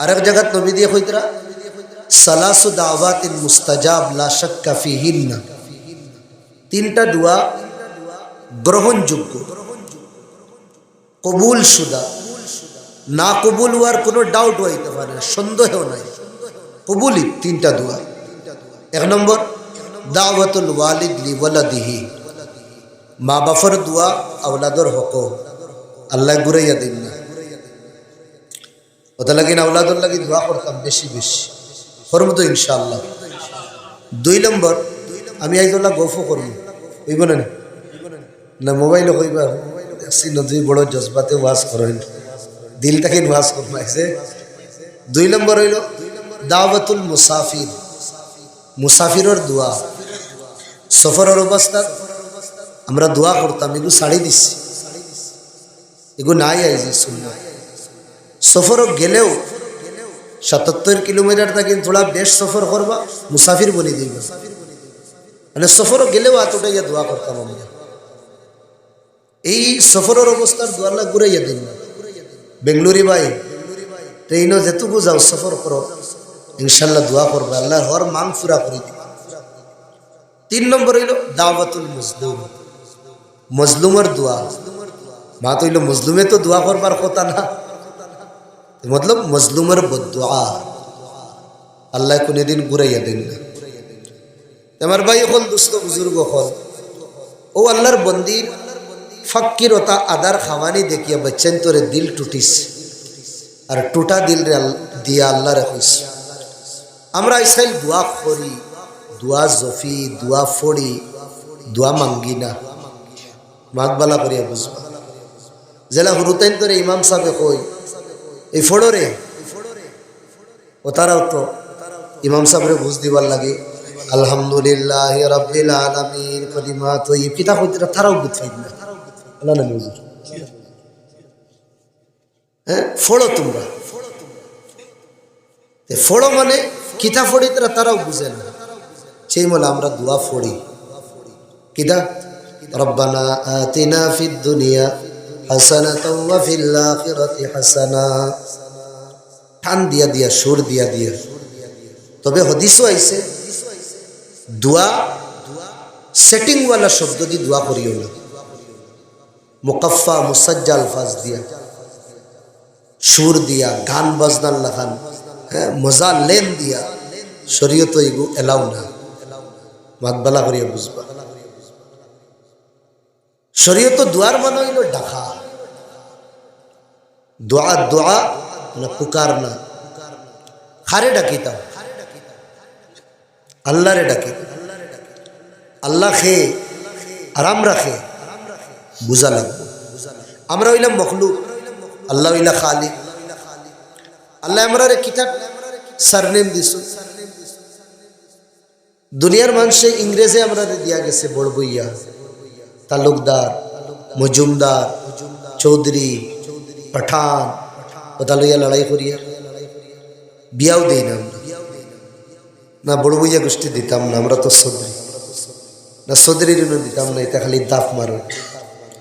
আরেক জায়গাত নবী দিয়ে কইতরা সালাসু দাওয়াতিন মুস্তাজাব লা শাক্কা ফিহিন্না। তিনটা দোয়া গ্রহণযোগ্য। কবুল সুদা না কবুল হওয়ার কোনো ডাউট হইতে পারে না, নাই। কবুলই তিনটা দোয়া। এক নম্বর দাওয়াতুল ওয়ালিদ লিওয়ালাদিহি মা বাফর দোয়া আওলাদর হক। আল্লাহ গুরাইয়া দিন না। ওটা লাগি না আওলাদর লাগি দোয়া করতাম বেশি বেশি। করব তো দুই নম্বর, আমি আইজল্লা গফও করব। হইব না নি? মোবাইলও কইবা, দেখছি নদী বড় জজবাতে ওয়াজ করেন। দিলটাকে ওয়াজ করবাইছে দুই নম্বর হইল, দাওয়াতুল মুসাফির। মুসাফিরের দোয়া। সফরের অবস্থাত আমরা দোয়া করতাম, এগুলো ছাড়ি দিচ্ছি এগুলো নাই আইজি শুনলাম সফর গেলেও সাতাত্তর কিলোমিটার থাকি থোড়া বেশ সফর করবা, মুসাফির বলি দিবা। মানে সফর গেলেও এতটাই দোয়া করতাম আমরা এই সফরের অবস্থার দোয়াল্লা ঘুরাইয়া দিন বেঙ্গলুরি ভাই ট্রেনও যেটুকু যাও, সফর করো। ইনশাল্লাহ দোয়া করবে আল্লাহ হর মান ফুরা করে দিব। তিন নম্বর হইল দাওয়াতুল মজলুম। মজলুমের দোয়া। মা তো হইল মজলুমে তো দোয়া করবার কথা না। মতলব মজলুমের বদুয়া আল্লাহ কোনোদিন ঘুরাইয়া দেন না আমার ভাই হল দুস্থ বুজুর্গ হল ও আল্লাহর বন্দির ফকিরতা আদার খাওয়ানি দেখিয়া বচ্চেন তোরে দিল টুটিস আর টুটা দিল রে দিয়া আল্লাহ রেখিস আমরা ইসাইল দোয়া করি দোয়া জফি দোয়া ফড়ি দোয়া মাঙ্গি না মাগবালা করিয়া বুঝবা জেলা হুরুতাইন তোরে ইমাম সাহেবে কই এই ফড়রে ও তারাও তো ইমাম সাহেবরে বুঝ দিবার লাগে, আলহামদুলিল্লাহ রাব্বিল আলামিন কলিমা তো এই কিতা কইতে তারাও বুঝ পাই না। না হ্যাঁ ফড়ো তোমরা। ফড়ো মানে কিতা ফড়ি তারা তারাও বুঝে না। সেই বলে আমরা দোয়া ফড়ি। কিতা? রব্বানা আতিনা ফিদ দুনিয়া দিয়া দিয়া, সুর দিয়া দিয়া। তবে হদিসও আইছে, দোয়া শব্দ দিয়ে দোয়া করিও না। মুকাফা আলফাজ দিয়া। সুর দিয়া, গান বাজনার লাগান হ্যাঁ মজা, লেন দিয়া। শরীয়ত এগু এলাও না। মাতবালা করিয়া বুঝবা। শরীয়ত দোয়ার মানে হইল ডাকা দোয়া দোয়া না পুকার না। খারে ডাকিতাম আল্লাহরে ডাকি। আল্লাহ খেয়ে আরাম রাখে বুঝা লাগবো। আমরা হইলাম মখলুক। আল্লাহ হইলা খালি আল্লাহ আমরা রে কিতাব সারনেম দিছো। দুনিয়ার মানুষে ইংরেজে আমরা দিয়া গেছে বড় বইয়া। তালুকদার, মজুমদার, চৌধুরী পাঠান ওটা লইয়া লড়াই করিয়া বিয়াও দেই না না বড় বইয়া গোষ্ঠী দিতাম না আমরা তো সদরি না সদরির দিতাম না এটা খালি দাফ মারো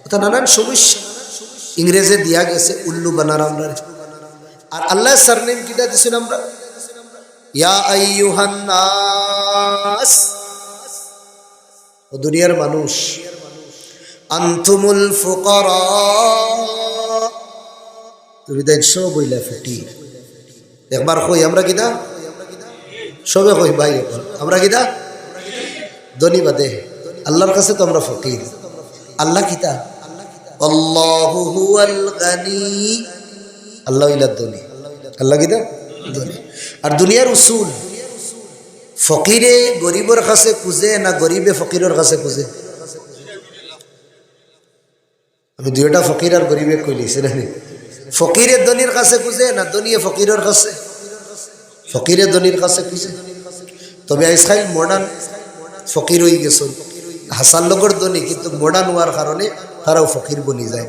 ওটা নানান সমস্যা ইংরেজে দিয়া গেছে উল্লু বানার আমরা আর আল্লাহ সারনেম কিটা দিছেন আমরা ইয়া আইয়ুহান নাস ও দুনিয়ার মানুষ আন্তুমুল ফুকারা তুমি দেখছ বইলা ফকির একবার কই, আমরা কিনা সবে কই, ভাই আমরা কিনা ধনী বাদে। আল্লাহর কাছে তো আমরা ফকির। আল্লাহ কিতা আল্লাহু ইলা ধনী। আল্লাহ কিতা ধনী। আর দুনিয়ার উসুল, ফকিরে গরিবের কাছে খুঁজে না গরিবে ফকিরের কাছে খুঁজে? আমি দুইটা ফকির আর গরিবে কইলিছি নি? ফকিরে ধনির কাছে খুঁজে না ধনিয়ে ফকিরের কাছে? ফকিরে ধনির কাছে খুঁজে। তবে আইসখাইল মডার্ন ফকির হয়ে গেছে। হাসান লগর ধনী, কিন্তু মডার্ন হওয়ার কারণে তারাও ফকির বনি যায়।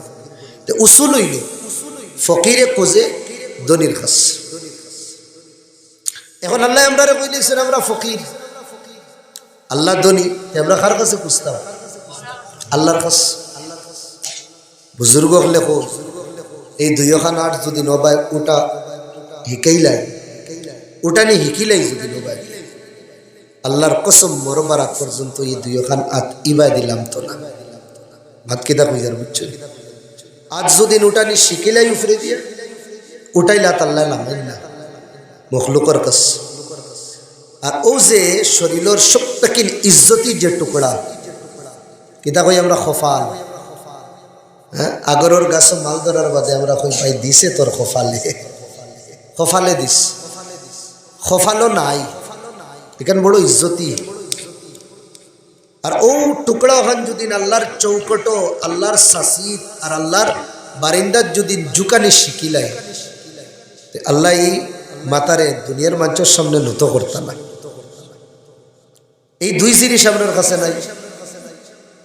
তো উসুল হইল, ফকিরে খুঁজে ধনির কাছে। এখন আল্লাহ আমরা কইলেছেন, আমরা ফকির। আল্লাহ ধনী আমরা কার কাছে খুঁজতাম? আল্লাহর কাছে। বুজুর্গ হলে এই দুইখান আট যদি নবায় ওটা হিকাইলাই ওটানি হিকিলাই যদি লোবাই আল্লাহর কসম মরবার আগ পর্যন্ত এই দুই খান আত ইবা দিলাম তো না। ভাত কেদা কইজার বুঝছ আজ যদি ওটানি শিখিলাই উফরে দিয়ে, ওটাই লাত আল্লাহ নামেন না। মখলুকর কস আর ও যে শরীরের সবটাকিন ইজ্জতি যে টুকরা, কিতা কই আমরা খফাল? হ্যাঁ? আগরের গাছ মাল ধরার বাদে আমরা কই পাই দিছে তোর খফালে। খফালে দিস। খফালো নাই। এখানে বড় ইজ্জতি। আর ও টুকরা ওখান যদি আল্লাহর চৌকটো, আল্লাহর সাসিদ আর আল্লাহর বারিন্দার যদি জুকানি শিখিলাই তে আল্লাহ এই মাতারে দুনিয়ার মানুষের সামনে নত করতাম এই দুই জিনিস আপনার কাছে নাই।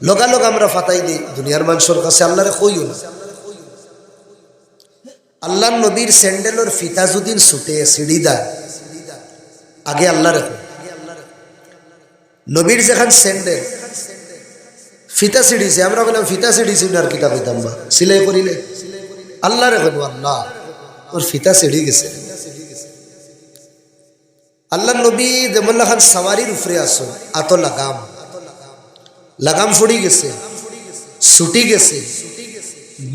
লগালগ আমরা ফাতাই দিই, দুনিয়ার মানুষের কাছে আল্লাহরে কইও না। আল্লাহ নবীর স্যান্ডেলর ফিতা যদিন ছুটে সিঁড়ি দেয়, আগে আল্লাহ রেখো নবীর যেখান স্যান্ডেল, ফিতা সিঁড়িছে আমরা বললাম ফিতা সিঁড়িছি আর কিতা কইতাম বা? সিলাই করিলে? আল্লাহ রেখো আল্লাহ, ওর ফিতা সিঁড়ি গেছে। আল্লাহ নবী যেমন খান সাওয়ারির উপরে আসো আতো লাগাম লাগাম ফুড়ি গেছে, ছুটি গেছে,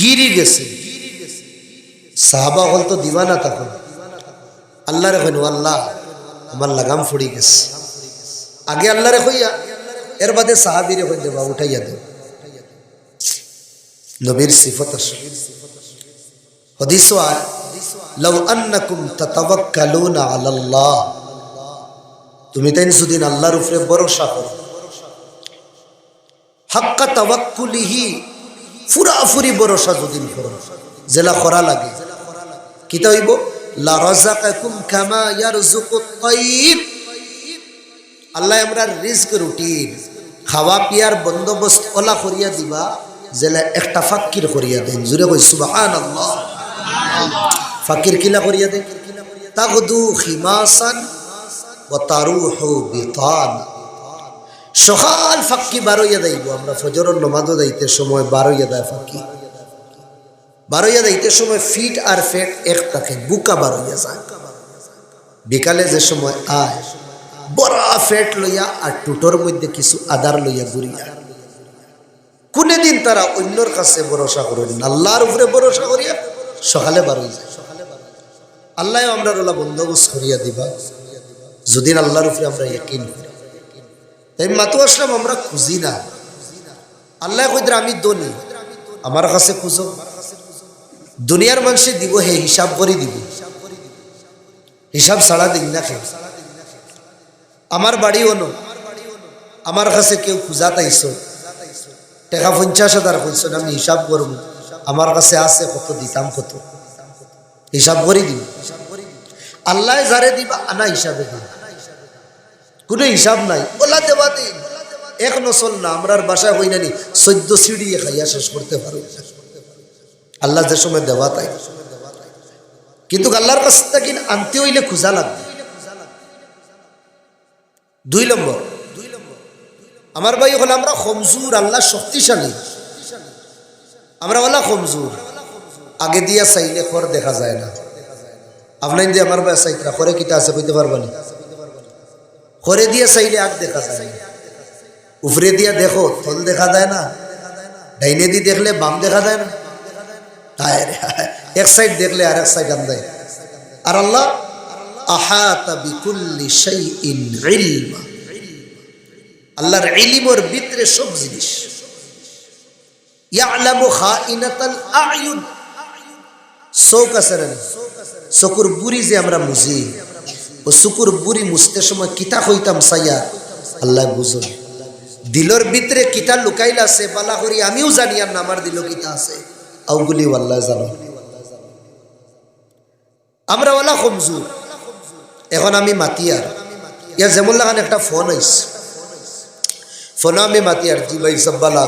গিরি গেছে। সাহাবা হল তো দিবানা তখন। আল্লাহ রে কইন আল্লাহ আমার লাগাম ফুড়ি গেছে। আগে আল্লাহ রে কইয়া, এর বাদে সাহাবিরে কই দেবা, উঠাইয়া দেব নবীর সিফত আছে। হদিস লও আন্নাকুম তাতাওয়াক্কালুনা আলাল্লাহ। তুমি তাই সুদিন আল্লাহর উপরে ভরসা করো হাক্কা তাওয়াক্কুলিহি, ফুরাফুরি ভরসা করো জেলা খরা লাগে। কি হইব লা রাযাকাকুম কামা ইয়ারযুকুত তাইর আল্লাহ আমরা রিজক রুটিন খাওয়া পিয়ার বন্দোবস্ত ওলা করিয়া দিবা, জেলা একটা ফাক্কির করিয়া দেন। জুড়ে কই, সুবহানাল্লাহ। ফাকির কিলা করিয়া দেন? তাগদু খিমাসান ও তারুহু বিতান। সকাল ফাক্কি বারোইয়া যাইব, আমরা ফজরের নমাজও যাইতে সময় বারোইয়া দেয় ফাক্কি বারোইয়া যাইতে সময় ফিট আর ফেট এক থাকে, বুকা বারোইয়া যায়। বিকালে যে সময় আয়, বড় ফেট লইয়া আর টুটোর মধ্যে কিছু আদার লইয়া ঘুরিয়া। কোনে দিন তারা অন্যর কাছে ভরসা করেন আল্লাহর উপরে ভরসা করিয়া সকালে বারোই যায়। আল্লাহ আমরা ওলা বন্দোবস্ত করিয়া দিবা। যদি আল্লাহর উপরে আমরা ইকিন করি তাই মাতু আসলাম, আমরা খুঁজি না। আল্লাহ কইদের, আমি দনি আমার কাছে খুঁজো। দুনিয়ার মানুষে দিব হে, হিসাব করে দিব। হিসাব ছাড়া দিন না খেয়ে আমার বাড়ি অনো। আমার কাছে কেউ খুঁজা তাইছো। টাকা পঞ্চাশ হাজার কইছো আমি হিসাব করব। আমার কাছে আছে কত, দিতাম কত। হিসাব করে দিব। আল্লাহ যারে দিবা, আনা হিসাবে দিব। কোনো হিসাব নাই। ওলা দেবা দিন। এক নসল না আমরার বাসায় হই নানি চোদ্দ সিঁড়ি খাইয়া শেষ করতে পারো। আল্লাহ যে সময় দেওয়া তাই। কিন্তু আল্লাহর কাছ থেকে আনতে হইলে খুঁজা লাগবে। দুই নম্বর, আমার ভাই হল আমরা কমজোর আল্লাহ শক্তিশালী। আমরা ওলা কমজোর আগে দিয়া চাইলে খর দেখা যায় না। আপনার দিয়ে আমার ভাই চাইতরা খরে কিতা আছে কইতে পারবানি খরে দিয়ে চাইলে আগ দেখা যায় উপরে দিয়া দেখো থল দেখা যায় না। ডাইনে দিয়ে দেখলে বাম দেখা যায় না। এক সাইড দেখলে আর এক সাইড আন্দায় আর আল্লাহ আল্লাহর ভিতরে সব জিনিস। আছে চকুর বুড়ি যে আমরা মুজি ও চকুর বুড়ি মুছতে সময় কিতা হইতাম সাইয়া? আল্লাহ বুঝুন দিলর ভিতরে কিতা লুকাইল আছে, বালা করি আমিও জানি আর না আমার দিল কিতা আছে। আউগুলি আল্লাহ জানো। আমরা ওলা কমজোর এখন আমি মাতিয়ার। ইয়ার যেমন লাগান একটা ফোন আইস ফোনে আমি মাতিয়ার, জি ভাই সব বালা